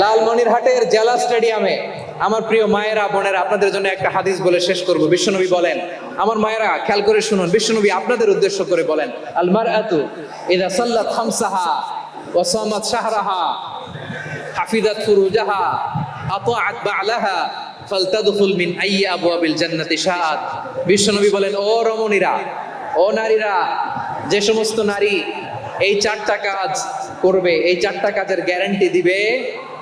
লালমনিরহাটের জেলা স্টেডিয়ামে আমার প্রিয় মায়েরা, বোনেরা, আপনাদের জন্য একটা হাদিস বলে শেষ করব। বিশ্বনবী বলেন, আমার মায়েরা, খেয়াল করে শুনুন, বিশ্বনবী আপনাদের উদ্দেশ্য করে বলেন আলমার মারআতু ইদা সাল্লাত খামসাহা ওয়া সামাত শাহরাহা হাফিজাত ফুরুজাহা আতাআত বা'লাহা ফালতাদখুল মিন আইয়ি আবওয়াবিল জান্নাতি শাআত। বিশ্বনবী বলেন, ও রমণীরা, ও নারীরা, যে সমস্ত নারী এই চারটা কাজ করবে, এই চারটা কাজের গ্যারান্টি দিবে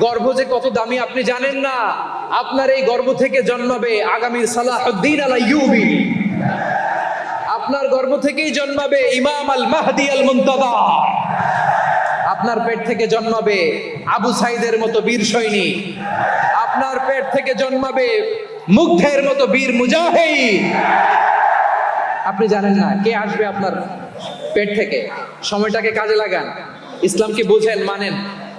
গর্ভ যে কত দামি আপনি জানেন না? আপনার এই গর্ভ থেকে জন্মাবে আগামী সালাহুদ্দিন আল ইউবি আপনার গর্ভ থেকেই জন্মাবে ইমাম আল মাহদি আল মুনতাদা আপনার পেট থেকে জন্মাবে আবু সাইদের মতো বীর সৈনিক আপনার পেট থেকে জন্মাবে মুগ্ধের মতো বীর মুজাহিদ। আপনি জানেন না, কে আসবে আপনার পেট থেকে? সময়টাকে কাজে লাগান। ইসলামকে বুঝেন, মানেন।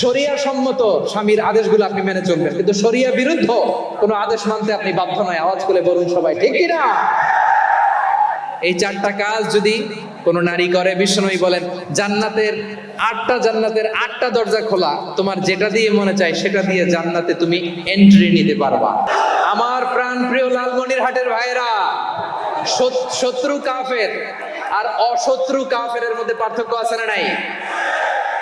শরিয়া সম্মত স্বামীর আদেশগুলো আপনি মেনে চলবেন। কিন্তু শরিয়া বিরুদ্ধ কোনো আদেশ মানতে আপনি বাধ্য নয়। আওয়াজ করে বলুন সবাই, ঠিক কিনা? এই চারটা কাজ যদি কোন নারী করে বিষ্ণুই বলেন, জান্নাতের আটটা জান্নাতের আটটা দরজা খোলা, তোমার যেটা দিয়ে মনে চায় সেটা দিয়ে জান্নাতে তুমি এন্ট্রি নিতে পারবা। আমার প্রাণ প্রিয় লালমনির হাটের ভাইরা শত্রু কাফের আর অশত্রু কাফের মধ্যে পার্থক্য আছে না নাই?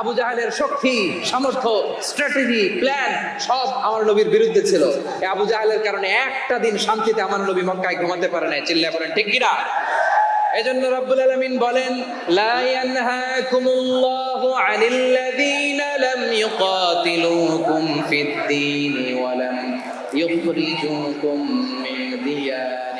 আবু জাহেলের শক্তি, সামর্থ্য স্ট্র্যাটেজি প্ল্যান সব আমার নবীর বিরুদ্ধে ছিল। আবু জাহালের কারণে একটা দিন শান্তিতে আমার নবী মক্কায় ঘুমাতে পারে না চিল্লা করেন ঠিক কিনা? এজন্য রব্বুল আলামিন বলেন, লা ইয়ানহাকুমুল্লাহু আনিল্লাযীনা লাম ইউকাতিলুকুম ফিদ-দীন ওয়া লাম মিন দিয়ারিকুম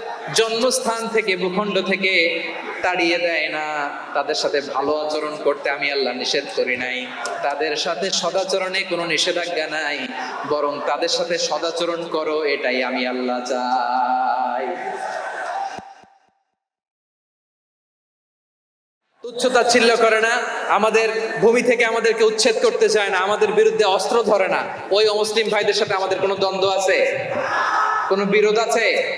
জন্মস্থান থেকে, ভূখণ্ড থেকে তাড়িয়ে দেয় না। তাদের সাথে ভালো আচরণ করতে আমি আল্লাহ নিষেধ করি নাই। তাদের সাথে সদাচরণে কোনো নিষেধাজ্ঞা নাই। বরং তাদের সাথে সদাচরণ করো, এটাই আমি আল্লাহ চাই। তুচ্ছতা তুচ্ছতাচ্ছিল্য করে না। আমাদের ভূমি থেকে আমাদেরকে উচ্ছেদ করতে চায় না। আমাদের বিরুদ্ধে অস্ত্র ধরে না। ওই অমুসলিম ভাইদের সাথে আমাদের কোনো দ্বন্দ্ব আছে? কোনো বিরোধ আছে?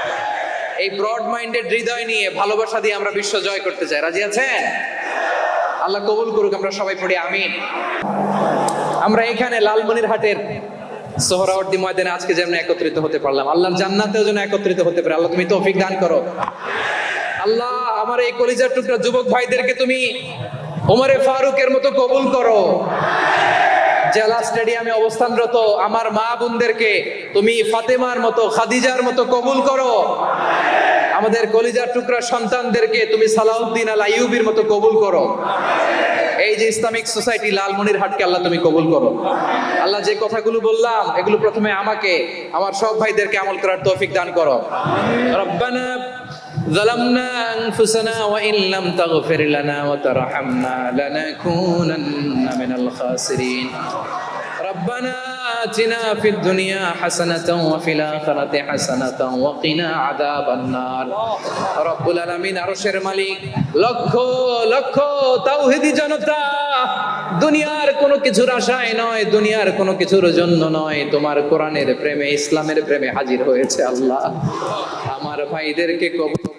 এই ব্রড মাইন্ডেড হৃদয় নিয়ে ভালোবাসা দিয়ে আমরা বিশ্ব জয় করতে চাই। রাজি আছেন? আল্লাহ কবুল করুক, আমরা সবাই পড়ি, আমিন। আমরা এখানে লালমনির হাটের সোহরাওয়ার্দী ময়দানে আজকে যেমন একত্রিত হতে পারলাম, আল্লাহর জান্নাতেও যেন একত্রিত হতে পারে। আল্লাহ, তুমি তৌফিক দান করো। আল্লাহ, আমার এই কলিজার টুকরা যুবক ভাইদেরকে তুমি ওমরে ফারুকের মতো কবুল করো। জেলা স্টেডিয়ামে অবস্থানরত আমার মা বোনদেরকে তুমি ফাতেমার মতো, খাদিজার মতো কবুল করো। আমাদের কলিজার টুকরা সন্তানদেরকে তুমি সালাউদ্দিন আল আইয়ুবির মতো কবুল করো। এই যে ইসলামিক সোসাইটি লালমনির হাটকে আল্লাহ তুমি কবুল করো। আল্লাহ যে কথাগুলো বললাম, এগুলো প্রথমে আমাকে, আমার সব ভাইদেরকে আমল করার তৌফিক দান করো। রব্বানা ظلمنا أنفسنا وإن لم تغفر لنا وترحمنا لنكونن من الخاسرين ربنا آتنا في الدنيا حسنة وفي الآخرة حسنة وقنا عذاب النار رب العالمين আরশের মালিক লক্ষ লক্ষ তাওহীদি জনতা দুনিয়ার কোনো কিছুর আশায় নয়, দুনিয়ার কোনো কিছুর জন্য নয়। তোমার কোরআনের প্রেমে, ইসলামের প্রেমে হাজির হয়েছে আল্লাহ। আমার ভাইদেরকে কবুল